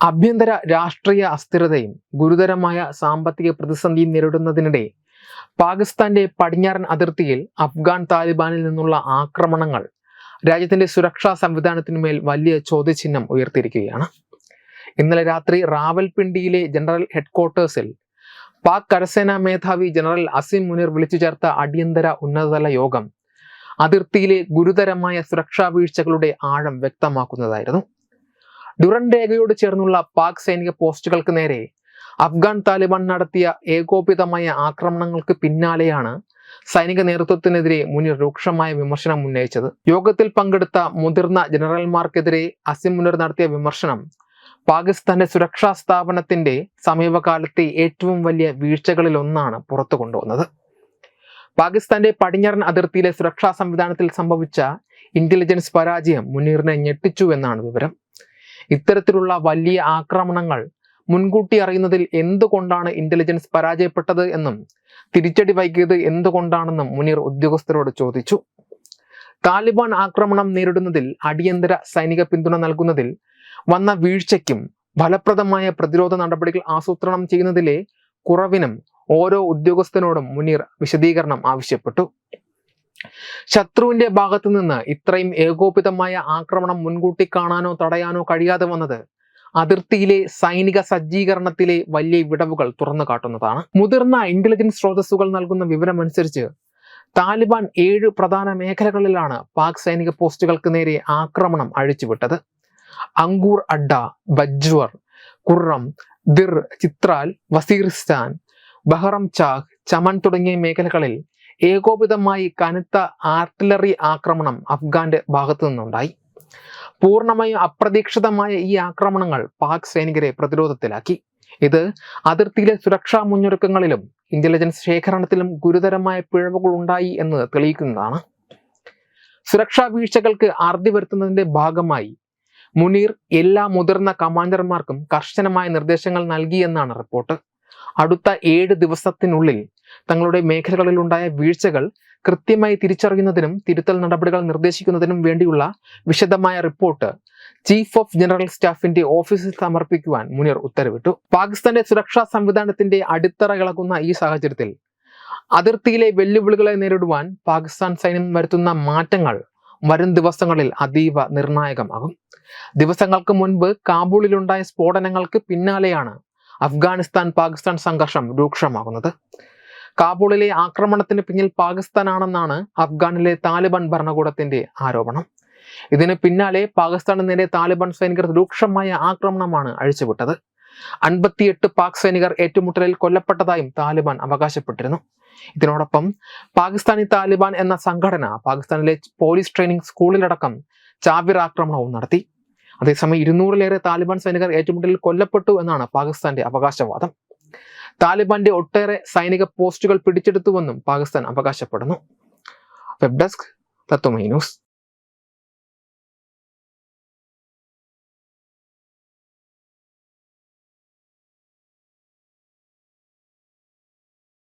ആഭ്യന്തര രാഷ്ട്രീയ അസ്ഥിരതയും ഗുരുതരമായ സാമ്പത്തിക പ്രതിസന്ധിയും നേരിടുന്നതിനിടെ പാകിസ്ഥാന്റെ പടിഞ്ഞാറൻ അതിർത്തിയിൽ അഫ്ഗാൻ താലിബാനിൽ നിന്നുള്ള ആക്രമണങ്ങൾ രാജ്യത്തിന്റെ സുരക്ഷാ സംവിധാനത്തിനുമേൽ വലിയ ചോദ്യചിഹ്നം ഉയർത്തിയിരിക്കുകയാണ്. ഇന്നലെ രാത്രി റാവൽപിണ്ടിയിലെ ജനറൽ ഹെഡ്ക്വാർട്ടേഴ്സിൽ പാക് കരസേനാ മേധാവി ജനറൽ അസിം മുനീർ വിളിച്ചു ചേർത്ത അടിയന്തര ഉന്നതതല യോഗം അതിർത്തിയിലെ ഗുരുതരമായ സുരക്ഷാ വീഴ്ചകളുടെ ആഴം വ്യക്തമാക്കുന്നതായിരുന്നു. ഡുറൻ ചേർന്നുള്ള പാക് സൈനിക പോസ്റ്റുകൾക്ക് നേരെ അഫ്ഗാൻ താലിബാൻ നടത്തിയ ഏകോപിതമായ ആക്രമണങ്ങൾക്ക് പിന്നാലെയാണ് സൈനിക നേതൃത്വത്തിനെതിരെ മുനിർ രൂക്ഷമായ വിമർശനം ഉന്നയിച്ചത്. യോഗത്തിൽ പങ്കെടുത്ത മുതിർന്ന ജനറൽമാർക്കെതിരെ അസിം മുനീർ നടത്തിയ വിമർശനം പാകിസ്ഥാന്റെ സുരക്ഷാ സ്ഥാപനത്തിന്റെ സമീപകാലത്തെ ഏറ്റവും വലിയ വീഴ്ചകളിൽ ഒന്നാണ് പുറത്തു കൊണ്ടുവന്നത്. പാകിസ്ഥാന്റെ പടിഞ്ഞാറൻ അതിർത്തിയിലെ സുരക്ഷാ സംവിധാനത്തിൽ സംഭവിച്ച ഇന്റലിജൻസ് പരാജയം മുനീറിനെ ഞെട്ടിച്ചു എന്നാണ് വിവരം. ഇത്തരത്തിലുള്ള വലിയ ആക്രമണങ്ങൾ മുൻകൂട്ടി അറിയുന്നതിൽ എന്തുകൊണ്ടാണ് ഇന്റലിജൻസ് പരാജയപ്പെട്ടത് എന്നും തിരിച്ചടി വൈകിയത് എന്തുകൊണ്ടാണെന്നും മുനീർ ഉദ്യോഗസ്ഥരോട് ചോദിച്ചു. താലിബാൻ ആക്രമണം നേരിടുന്നതിൽ അടിയന്തര സൈനിക പിന്തുണ നൽകുന്നതിൽ വന്ന വീഴ്ചയ്ക്കും ഫലപ്രദമായ പ്രതിരോധ നടപടികൾ ആസൂത്രണം ചെയ്യുന്നതിലെ കുറവിനും ഓരോ ഉദ്യോഗസ്ഥനോടും മുനീർ വിശദീകരണം ആവശ്യപ്പെട്ടു. ശത്രുവിന്റെ ഭാഗത്തു നിന്ന് ഇത്രയും ഏകോപിതമായ ആക്രമണം മുൻകൂട്ടി കാണാനോ തടയാനോ കഴിയാതെ വന്നത് അതിർത്തിയിലെ സൈനിക സജ്ജീകരണത്തിലെ വലിയ വിടവുകൾ തുറന്നു കാട്ടുന്നതാണ്. മുതിർന്ന ഇന്റലിജൻസ് സ്രോതസ്സുകൾ നൽകുന്ന വിവരമനുസരിച്ച് താലിബാൻ ഏഴ് പ്രധാന മേഖലകളിലാണ് പാക് സൈനിക പോസ്റ്റുകൾക്ക് നേരെ ആക്രമണം അഴിച്ചുവിട്ടത്. അങ്കൂർ അഡ്ഡ ബജ്വർ കുർറം ദിർ ചിത്രാൽ വസീറിസ്ഥാൻ ബഹറം ചാഹ് ചമൻ തുടങ്ങിയ മേഖലകളിൽ ഏകോപിതമായി കനത്ത ആർട്ടിലറി ആക്രമണം അഫ്ഗാന്റെ ഭാഗത്തു നിന്നുണ്ടായി. പൂർണമായും അപ്രതീക്ഷിതമായ ഈ ആക്രമണങ്ങൾ പാക് സൈനികരെ പ്രതിരോധത്തിലാക്കി. ഇത് അതിർത്തിയിലെ സുരക്ഷാ മുന്നൊരുക്കങ്ങളിലും ഇന്റലിജൻസ് ശേഖരണത്തിലും ഗുരുതരമായ പിഴവുകൾ ഉണ്ടായി എന്ന് തെളിയിക്കുന്നതാണ്. സുരക്ഷാ വീഴ്ചകൾക്ക് അറുതി വരുത്തുന്നതിന്റെ ഭാഗമായി മുനീർ എല്ലാ മുതിർന്ന കമാൻഡർമാർക്കും കർശനമായ നിർദ്ദേശങ്ങൾ നൽകിയെന്നാണ് റിപ്പോർട്ട്. അടുത്ത ഏഴ് ദിവസത്തിനുള്ളിൽ തങ്ങളുടെ മേഖലകളിൽ ഉണ്ടായ വീഴ്ചകൾ കൃത്യമായി തിരിച്ചറിയുന്നതിനും തിരുത്തൽ നടപടികൾ നിർദ്ദേശിക്കുന്നതിനും വേണ്ടിയുള്ള വിശദമായ റിപ്പോർട്ട് ചീഫ് ഓഫ് ജനറൽ സ്റ്റാഫിന്റെ ഓഫീസിൽ സമർപ്പിക്കുവാൻ മുനീർ ഉത്തരവിട്ടു. പാകിസ്ഥാന്റെ സുരക്ഷാ സംവിധാനത്തിന്റെ അടിത്തറ ഇളകുന്ന ഈ സാഹചര്യത്തിൽ അതിർത്തിയിലെ വെല്ലുവിളികളെ നേരിടുവാൻ പാകിസ്ഥാൻ സൈന്യം വരുത്തുന്ന മാറ്റങ്ങൾ വരും ദിവസങ്ങളിൽ അതീവ നിർണായകമാകും. ദിവസങ്ങൾക്ക് മുൻപ് കാബൂളിലുണ്ടായ സ്ഫോടനങ്ങൾക്ക് പിന്നാലെയാണ് അഫ്ഗാനിസ്ഥാൻ പാകിസ്ഥാൻ സംഘർഷം രൂക്ഷമാകുന്നത്. കാബൂളിലെ ആക്രമണത്തിന് പിന്നിൽ പാകിസ്ഥാനാണെന്നാണ് അഫ്ഗാനിലെ താലിബാൻ ഭരണകൂടത്തിന്റെ ആരോപണം. ഇതിന് പിന്നാലെ പാകിസ്ഥാന് നേരെ താലിബാൻ സൈനികർ രൂക്ഷമായ ആക്രമണമാണ് അഴിച്ചുവിട്ടത്. അൻപത്തിയെട്ട് പാക് സൈനികർ ഏറ്റുമുട്ടലിൽ കൊല്ലപ്പെട്ടതായും താലിബാൻ അവകാശപ്പെട്ടിരുന്നു. ഇതിനോടൊപ്പം പാകിസ്ഥാനി താലിബാൻ എന്ന സംഘടന പാകിസ്ഥാനിലെ പോലീസ് ട്രെയിനിങ് സ്കൂളിലടക്കം ചാവിർ ആക്രമണവും നടത്തി. അതേസമയം ഇരുന്നൂറിലേറെ താലിബാൻ സൈനികർ ഏറ്റുമുട്ടലിൽ കൊല്ലപ്പെട്ടു എന്നാണ് പാകിസ്ഥാന്റെ അവകാശവാദം. താലിബാന്റെ ഒട്ടേറെ സൈനിക പോസ്റ്റുകൾ പിടിച്ചെടുത്തുവെന്നും പാകിസ്ഥാൻ അവകാശപ്പെടുന്നു. Web desk Tatwamayi news.